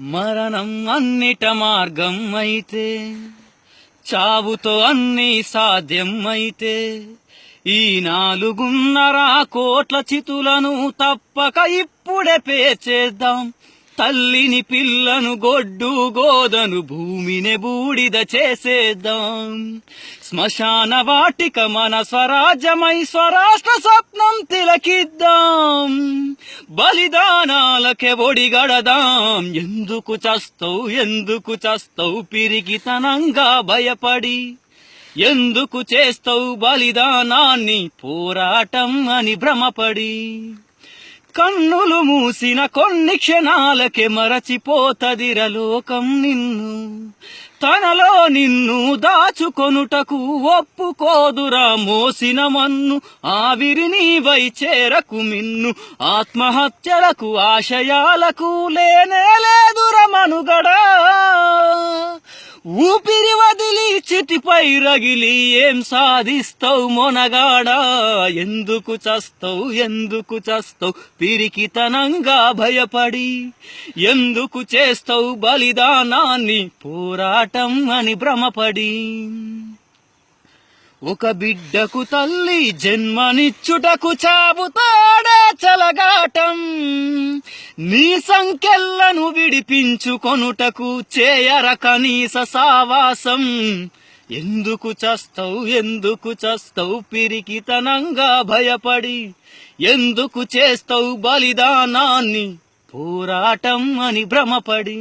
మరణం అన్నిట మార్గం అయితే చావుతో అన్ని సాధ్యం అయితే ఈ నాలుగున్నర కోట్ల చితులను తప్పక ఇప్పుడే పేర్చేద్దాం. తల్లిని పిల్లను గొడ్డు గోదను భూమిని బూడిద చేసేద్దాం. శ్మశాన వాటిక మన స్వరాజ్యమై స్వరాష్ట్ర స్వప్నం తిలకిద్దాం. బలిదానాలకే ఒడిగడదాం. ఎందుకు చస్తావు ఎందుకు చస్తావు? పిరిగితనంగా భయపడి. ఎందుకు చేస్తావు బలిదానాన్ని? పోరాటం అని భ్రమపడి. కన్నులు మూసిన కొన్ని క్షణాలకే మరచిపోతదిర లోకం నిన్ను. తనలో నిన్ను దాచుకొనుటకు ఒప్పుకోదురా మోసిన మన్ను. ఆవిరి నీవై చేరకు మిన్ను. ఆత్మహత్యలకు ఆశయాలకు లేనే లేదు. ఊపిరి వదిలి చితిపై రగిలి ఏం సాధిస్తావు మొనగాడా? ఎందుకు చస్తావు? ఎందుకు చస్తావు? పిరికితనంగా భయపడి ఎందుకు చేస్తావు బలిదానాన్ని? పోరాటం అని భ్రమపడి ఒక బిడ్డకు తల్లి జన్మనిచ్చుటకు చాబుతాడే చలగాటం. నీ సంకెళ్ళను విడిపించుకొనుటకు చేయర కనీస సావాసం. ఎందుకు చస్తవు ఎందుకు చస్తవు పిరికితనంగా భయపడి. ఎందుకు చేస్తావు బలిదానాన్ని? పోరాటం అని భ్రమపడి.